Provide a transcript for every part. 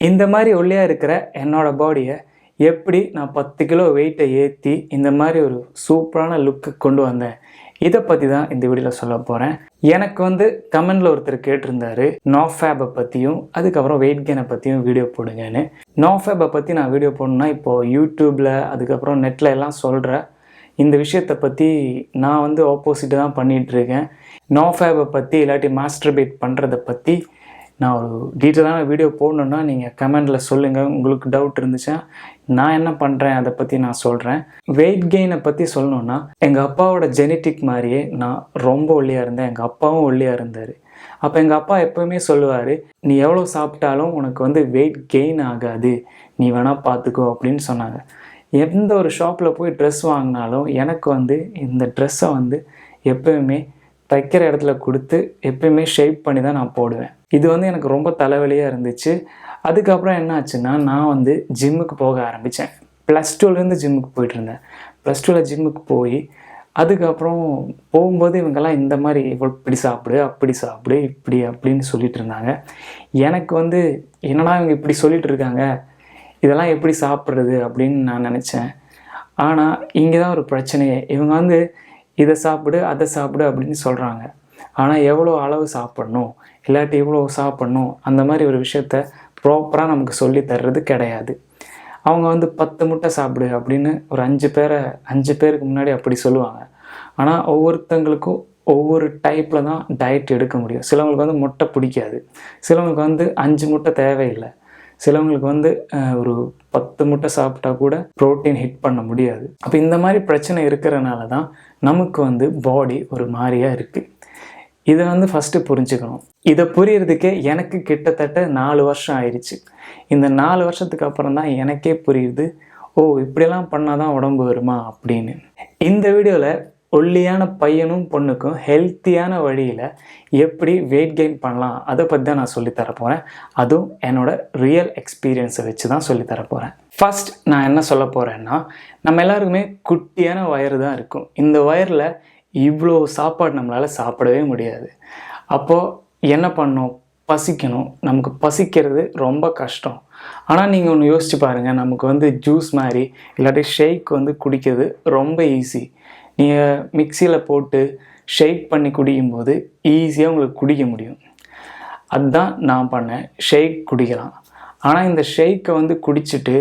இந்த மாதிரி ஒல்லியாக இருக்கிற என்னோட பாடியை எப்படி நான் பத்து கிலோ வெயிட்டை ஏற்றி இந்த மாதிரி ஒரு சூப்பரான லுக்கு கொண்டு வந்தேன்? இதை பற்றி தான் இந்த வீடியோவில் சொல்ல போகிறேன் எனக்கு வந்து கமெண்டில் ஒருத்தர் கேட்டிருந்தாரு நோஃபேபை பற்றியும் அதுக்கப்புறம் வெயிட் கெயினை பற்றியும் வீடியோ போடுங்கன்னு. நோஃபேபை பற்றி நான் வீடியோ போடணுன்னா இப்போது யூடியூப்பில் அதுக்கப்புறம் நெட்டில் எல்லாம் சொல்கிற இந்த விஷயத்தை பற்றி நான் வந்து ஆப்போசிட்டு தான் பண்ணிகிட்ருக்கேன் நோஃபேபை பற்றி இல்லாட்டி மாஸ்டர்பேட் பண்ணுறதை பற்றி நான் ஒரு டீட்டெயிலான வீடியோ போடணுன்னா நீங்கள் கமெண்டில் சொல்லுங்கள் உங்களுக்கு டவுட் இருந்துச்சா நான் என்ன பண்ணுறேன் அதை பற்றி நான் சொல்கிறேன் வெயிட் கெயினை பற்றி சொல்லணுன்னா எங்கள் அப்பாவோட ஜெனட்டிக் மாதிரியே நான் ரொம்ப ஒல்லியாக இருந்தேன். எங்கள் அப்பாவும் ஒல்லியாக இருந்தார். அப்போ எங்கள் அப்பா எப்போவுமே சொல்லுவார் நீ எவ்வளோ சாப்பிட்டாலும் உனக்கு வந்து வெயிட் கெயின் ஆகாது. நீ வேணால் பார்த்துக்கோ அப்படின்னு சொன்னாங்க. எந்த ஒரு ஷாப்பில் போய் ட்ரெஸ் வாங்கினாலும் எனக்கு வந்து இந்த ட்ரெஸ்ஸை வந்து எப்போயுமே தைக்கிற இடத்துல கொடுத்து எப்பயுமே ஷேப் பண்ணி தான் நான் போடுவேன். இது வந்து எனக்கு ரொம்ப தலைவலியாக இருந்துச்சு. அதுக்கப்புறம் என்ன ஆச்சுன்னா நான் வந்து ஜிம்முக்கு போக ஆரம்பித்தேன் ப்ளஸ் டூலேருந்து ஜிம்முக்கு போயிட்டு இருந்தேன். ப்ளஸ் டூவில் ஜிம்முக்கு போய் அதுக்கப்புறம் போகும்போது இவங்கெல்லாம் இந்த மாதிரி இவ்வளோ இப்படி சாப்பிடு அப்படி சாப்பிடு இப்படி அப்படின்னு சொல்லிட்டு இருந்தாங்க. எனக்கு வந்து என்னடா இவங்க இப்படி சொல்லிட்டு இருக்காங்க? இதெல்லாம் எப்படி சாப்பிட்றது? அப்படின்னு நான் நினச்சேன். ஆனால் இங்கே தான் ஒரு பிரச்சனையே. இவங்க வந்து இதை சாப்பிடு அதை சாப்பிடு அப்படின்னு சொல்கிறாங்க ஆனால் எவ்வளோ அளவு சாப்பிட்ணும்? இல்லாட்டி இவ்வளோ சாப்பிட்ணும் அந்த மாதிரி ஒரு விஷயத்த ப்ராப்பராக நமக்கு சொல்லி தர்றது கிடையாது. அவங்க வந்து பத்து முட்டை சாப்பிடு அப்படின்னு ஒரு அஞ்சு பேரை அஞ்சு பேருக்கு முன்னாடி அப்படி சொல்லுவாங்க. ஆனால் ஒவ்வொருத்தங்களுக்கும் ஒவ்வொரு டைப்பில் தான் டயட் எடுக்க முடியும். சிலவங்களுக்கு வந்து முட்டை பிடிக்காது. சிலவங்களுக்கு வந்து அஞ்சு முட்டை தேவையில்லை. சிலவங்களுக்கு வந்து ஒரு பத்து முட்டை சாப்பிட்டா கூட ப்ரோட்டீன் ஹிட் பண்ண முடியாது. அப்போ இந்த மாதிரி பிரச்சனை இருக்கிறனால தான் நமக்கு வந்து பாடி ஒரு மாதிரியாக இருக்குது இதை வந்து ஃபஸ்ட்டு புரிஞ்சுக்கணும். இதை புரியறதுக்கே எனக்கு கிட்டத்தட்ட நாலு வருஷம் ஆயிடுச்சு இந்த நாலு வருஷத்துக்கு அப்புறம் தான் எனக்கே புரியுது ஓ இப்படிலாம் பண்ணால் தான் உடம்பு வருமா அப்படின்னு. இந்த வீடியோவில் ஒல்லியான பையனும் பொண்ணுக்கும் ஹெல்த்தியான வழியில் எப்படி வெயிட் கெயின் பண்ணலாம் அதை பற்றி தான் நான் சொல்லித்தர போகிறேன் அதுவும் என்னோட ரியல் எக்ஸ்பீரியன்ஸை வச்சு தான் சொல்லித்தர போகிறேன் ஃபஸ்ட் நான் என்ன சொல்ல போகிறேன்னா நம்ம எல்லாருக்குமே குட்டியான வயர் தான் இருக்கும். இந்த வயரில் இவ்வளோ சாப்பாடு நம்மளால் சாப்பிடவே முடியாது. அப்போது என்ன பண்ணணும்? பசிக்கணும். நமக்கு பசிக்கிறது ரொம்ப கஷ்டம். ஆனால் நீங்கள் ஒன்று யோசிச்சு பாருங்கள் நமக்கு வந்து ஜூஸ் மாதிரி இல்லாட்டி ஷேக் வந்து குடிக்கிறது ரொம்ப ஈஸி நீங்கள் மிக்சியில் போட்டு ஷேக் பண்ணி குடிக்கும்போது ஈஸியாக உங்களுக்கு குடிக்க முடியும். அதுதான் நான் பண்ணேன். ஷேக் குடிக்கலாம். ஆனால் இந்த ஷேக்கை வந்து குடிச்சிட்டு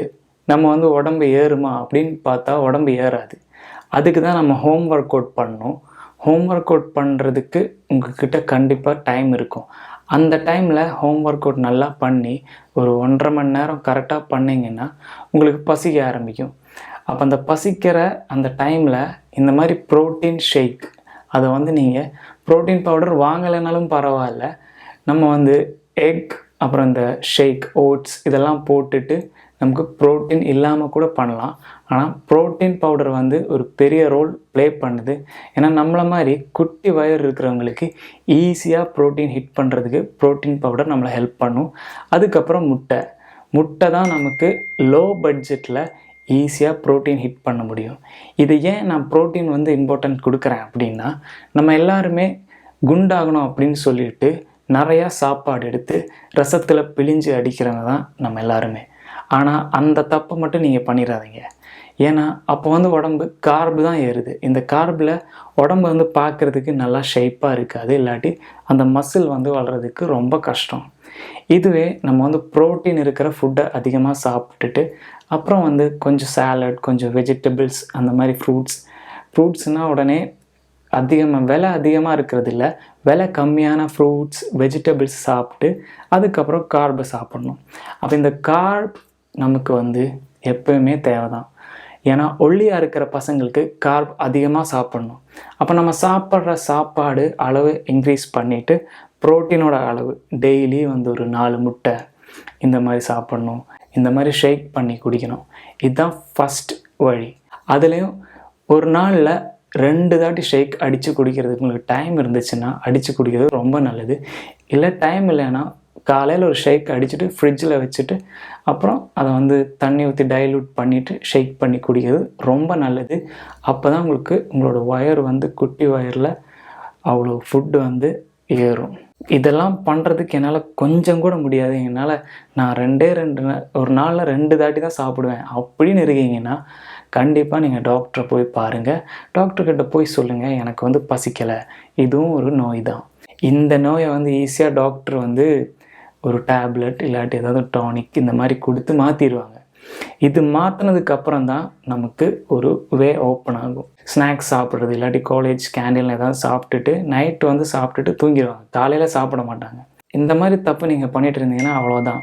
நம்ம வந்து உடம்பு ஏறுமா அப்படின்னு பார்த்தா உடம்பு ஏறாது. அதுக்கு தான் நம்ம ஹோம் ஒர்க் அவுட் பண்ணணும். ஹோம் ஒர்க் அவுட் பண்ணுறதுக்கு உங்ககிட்ட கண்டிப்பாக டைம் இருக்கும். அந்த டைமில் ஹோம் ஒர்க் அவுட் நல்லா பண்ணி ஒரு ஒன்றரை மணி நேரம் கரெக்டாக பண்ணிங்கன்னா உங்களுக்கு பசிக்க ஆரம்பிக்கும். அப்போ அந்த பசிக்கிற அந்த டைமில் இந்த மாதிரி ப்ரோட்டீன் ஷேக் அதை வந்து நீங்கள் ப்ரோட்டீன் பவுடர் வாங்கலைனாலும் பரவாயில்ல. நம்ம வந்து எக் அப்புறம் இந்த ஷேக் ஓட்ஸ் இதெல்லாம் போட்டுட்டு நமக்கு ப்ரோட்டீன் இல்லாமல் கூட பண்ணலாம். ஆனால் ப்ரோட்டீன் பவுடர் வந்து ஒரு பெரிய ரோல் ப்ளே பண்ணுது. ஏன்னா நம்மளை மாதிரி குட்டி வயர் இருக்கிறவங்களுக்கு ஈஸியாக ப்ரோட்டீன் ஹிட் பண்ணுறதுக்கு ப்ரோட்டீன் பவுடர் நம்மளை ஹெல்ப் பண்ணும். அதுக்கப்புறம் முட்டை. முட்டை தான் நமக்கு லோ பட்ஜெட்டில் ஈஸியாக ப்ரோட்டீன் ஹிட் பண்ண முடியும். இது ஏன் நான் ப்ரோட்டீன் வந்து இம்பார்ட்டன்ட் கொடுக்குறேன் அப்படின்னா நம்ம எல்லாருமே குண்டாகணும் அப்படின்னு சொல்லிட்டு நிறையா சாப்பாடு எடுத்து ரசத்தில் பிழிஞ்சு அடிக்கிறவங்க தான் நம்ம எல்லாருமே. ஆனால் அந்த தப்பை மட்டும் நீங்கள் பண்ணிடாதீங்க ஏன்னா அப்போ வந்து உடம்பு கார்பு தான் ஏறுது. இந்த கார்பில் உடம்பு வந்து பார்க்குறதுக்கு நல்லா ஷேப்பாக இருக்காது. இல்லாட்டி அந்த மசில் வந்து வளர்கிறதுக்கு ரொம்ப கஷ்டம். இதுவே நம்ம வந்து ப்ரோட்டீன் இருக்கிற ஃபுட்டை அதிகமாக சாப்பிட்டுட்டு அப்புறம் வந்து கொஞ்சம் சாலட் கொஞ்சம் வெஜிடபிள்ஸ் அந்த மாதிரி ஃப்ரூட்ஸ் ஃப்ரூட்ஸ்னால் உடனே அதிகமாக விலை அதிகமாக இருக்கிறது இல்லை விலை கம்மியான ஃப்ரூட்ஸ் வெஜிடபிள்ஸ் சாப்பிட்டு அதுக்கப்புறம் கார்பை சாப்பிட்ணும். அப்போ இந்த கார்ப் நமக்கு வந்து எப்போயுமே தேவை தான் ஏன்னா ஒல்லியாக இருக்கிற பசங்களுக்கு கார்ப் அதிகமாக சாப்பிட்ணும். அப்போ நம்ம சாப்பிட்ற சாப்பாடு அளவு இன்க்ரீஸ் பண்ணிவிட்டு ப்ரோட்டீனோட அளவு டெய்லி வந்து ஒரு நாலு முட்டை இந்த மாதிரி சாப்பிட்ணும். இந்த மாதிரி ஷேக் பண்ணி குடிக்கணும். இதுதான் ஃபஸ்ட் வழி. அதுலேயும் ஒரு நாளில் ரெண்டு தாட்டி ஷேக் அடித்து குடிக்கிறதுக்கு உங்களுக்கு டைம் இருந்துச்சுன்னா அடித்து குடிக்கிறது ரொம்ப நல்லது. இல்லை டைம் இல்லைன்னா காலையில் ஒரு ஷேக் அடிச்சுட்டு ஃப்ரிட்ஜில் வச்சுட்டு அப்புறம் அதை வந்து தண்ணி ஊற்றி டைல்யூட் பண்ணிவிட்டு ஷேக் பண்ணி குடிக்கிறது ரொம்ப நல்லது. அப்போ தான் உங்களுக்கு உங்களோட ஒயர் வந்து குட்டி ஒயரில் அவ்வளோ ஃபுட்டு வந்து ஏறும். இதெல்லாம் பண்ணுறதுக்கு என்னால் கொஞ்சம் கூட முடியாது. என்னால் நான் ரெண்டே ரெண்டு ஒரு நாளில் ரெண்டு தாட்டி தான் சாப்பிடுவேன். அப்படின்னு இருக்கீங்கன்னா கண்டிப்பாக நீங்கள் டாக்டரை போய் பாருங்கள் டாக்டர்கிட்ட போய் சொல்லுங்கள் எனக்கு வந்து பசிக்கலை. இதுவும் ஒரு நோய் தான். இந்த நோயை வந்து ஈஸியாக டாக்டர் வந்து ஒரு டேப்லெட் இல்லாட்டி ஏதாவது டானிக் இந்த மாதிரி கொடுத்து மாற்றிடுவாங்க இது மாற்றினதுக்கு அப்புறம் தான் நமக்கு ஒரு வே ஓப்பன் ஆகும். ஸ்நாக்ஸ் சாப்பிட்றது இல்லாட்டி காலேஜ் கேண்டீனில் ஏதாவது சாப்பிட்டுட்டு நைட்டு வந்து சாப்பிட்டுட்டு தூங்கிடுவாங்க. காலையில் சாப்பிட மாட்டாங்க. இந்த மாதிரி தப்பு நீங்கள் பண்ணிகிட்டு இருந்தீங்கன்னா அவ்வளோதான்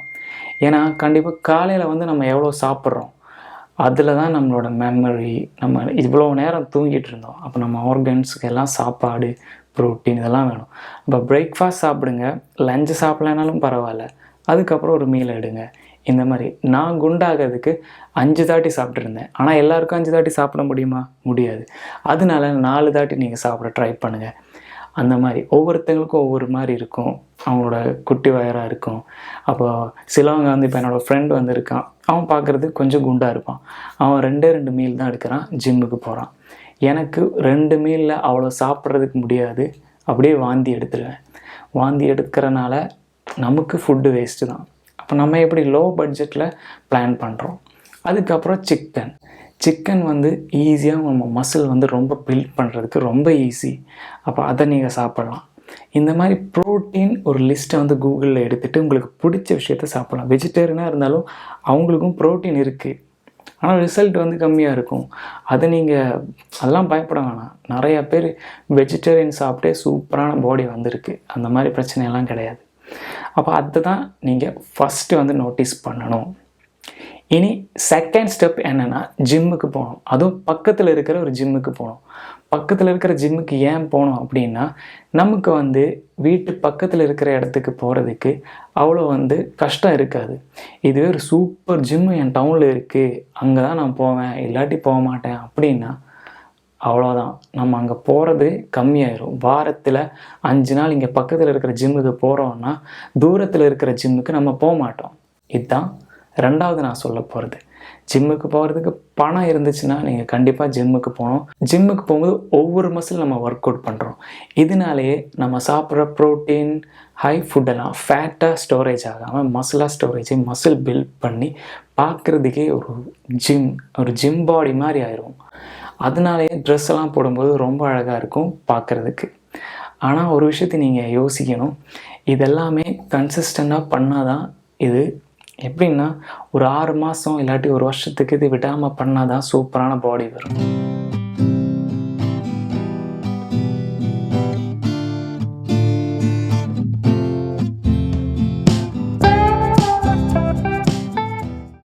ஏன்னா கண்டிப்பாக காலையில் வந்து நம்ம எவ்வளோ சாப்பிட்றோம் அதில் தான் நம்மளோட மெமரி நம்ம இவ்வளோ நேரம் தூங்கிட்டு இருந்தோம். அப்போ நம்ம ஆர்கன்ஸுக்கு எல்லாம் சாப்பாடு ப்ரோட்டீன் இதெல்லாம் வேணும். இப்போ பிரேக்ஃபாஸ்ட் சாப்பிடுங்க லஞ்சு சாப்பிட்லனாலும் பரவாயில்ல. அதுக்கப்புறம் ஒரு மீல் எடுங்க. இந்த மாதிரி. நான் குண்டாகிறதுக்கு அஞ்சு தாட்டி சாப்பிட்ருந்தேன் ஆனால் எல்லாருக்கும் அஞ்சு தாட்டி சாப்பிட முடியுமா? முடியாது. அதனால நாலு தாட்டி நீங்கள் சாப்பிட ட்ரை பண்ணுங்கள் அந்த மாதிரி. ஒவ்வொருத்தங்களுக்கும் ஒவ்வொரு மாதிரி இருக்கும். அவங்களோட குட்டி வயராக இருக்கும். அப்போ சிலவங்க வந்து இப்போ என்னோடய ஃப்ரெண்டு வந்து இருக்கான். அவன் பார்க்குறது கொஞ்சம் குண்டாக இருப்பான். அவன் ரெண்டே ரெண்டு மீல் தான் எடுக்கிறான். ஜிம்முக்கு போகிறான் எனக்கு ரெண்டு மீலில் அவ்வளோ சாப்பிட்றதுக்கு முடியாது. அப்படியே வாந்தி எடுத்துருவேன். வாந்தி எடுக்கிறனால நமக்கு ஃபுட்டு வேஸ்ட்டு தான். இப்போ நம்ம எப்படி லோ பட்ஜெட்டில் பிளான் பண்ணுறோம் அதுக்கப்புறம் சிக்கன் சிக்கன் வந்து ஈஸியாக நம்ம மசில் வந்து ரொம்ப பில்ட் பண்ணுறதுக்கு ரொம்ப ஈஸி அப்போ அதை நீங்கள் சாப்பிட்லாம். இந்த மாதிரி ப்ரோட்டீன் ஒரு லிஸ்ட்டை வந்து கூகுளில் எடுத்துகிட்டு உங்களுக்கு பிடிச்ச விஷயத்த சாப்பிட்லாம். வெஜிடேரியனாக இருந்தாலும் அவங்களுக்கும் ப்ரோட்டீன் இருக்குது ஆனால் ரிசல்ட் வந்து கம்மியாக இருக்கும். அதை நீங்கள் அதெல்லாம் பயப்பட வேணாம். நிறையா பேர் வெஜிடேரியன் சாப்பிட்டே சூப்பரான பாடி வந்திருக்கு. அந்த மாதிரி பிரச்சனையெல்லாம் கிடையாது. அப்போ அதை தான் நீங்கள் ஃபஸ்ட்டு வந்து நோட்டீஸ் பண்ணணும். இனி செகண்ட் ஸ்டெப் என்னென்னா ஜிம்முக்கு போகணும். அதுவும் பக்கத்தில் இருக்கிற ஒரு ஜிம்முக்கு போகணும். பக்கத்தில் இருக்கிற ஜிம்முக்கு ஏன் போகணும் அப்படின்னா நமக்கு வந்து வீட்டு பக்கத்தில் இருக்கிற இடத்துக்கு போகிறதுக்கு அவ்வளோ வந்து கஷ்டம் இருக்காது. இதுவே ஒரு சூப்பர் ஜிம்மு என் டவுனில் இருக்குது அங்கே தான் நான் போவேன். இல்லாட்டி போக மாட்டேன். அப்படின்னா அவ்வளோதான் நம்ம அங்கே போகிறது கம்மியாயிரும். வாரத்தில் அஞ்சு நாள் இங்கே பக்கத்தில் இருக்கிற ஜிம்முக்கு போகிறோம்னா தூரத்தில் இருக்கிற ஜிம்முக்கு நம்ம போக மாட்டோம். இதுதான் ரெண்டாவது நான் சொல்ல போகிறது ஜிம்முக்கு போகிறதுக்கு பணம் இருந்துச்சுன்னா நீங்கள் கண்டிப்பாக ஜிம்முக்கு போகணும். ஜிம்முக்கு போகும்போது ஒவ்வொரு மசில் நம்ம ஒர்க் அவுட் பண்ணுறோம் இதனாலேயே நம்ம சாப்பிட்ற ப்ரோட்டீன் ஹை ஃபுட்டெல்லாம் ஃபேட்டாக ஸ்டோரேஜ் ஆகாமல் மசிலாக ஸ்டோரேஜ் மசில் பில்ட் பண்ணி பார்க்குறதுக்கே ஒரு ஜிம் ஒரு ஜிம் பாடி மாதிரி ஆயிரும். அதனாலேயே ட்ரெஸ் எல்லாம் போடும்போது ரொம்ப அழகாக இருக்கும் பார்க்குறதுக்கு ஆனால் ஒரு விஷயத்தை நீங்கள் யோசிக்கணும். இதெல்லாமே கன்சிஸ்டண்ட்டாக பண்ணால் தான் இது எப்படின்னா ஒரு ஆறு மாதம் இல்லாட்டி ஒரு வருஷத்துக்கு இது விடாமல் பண்ணால் தான் சூப்பரான பாடி வரும்.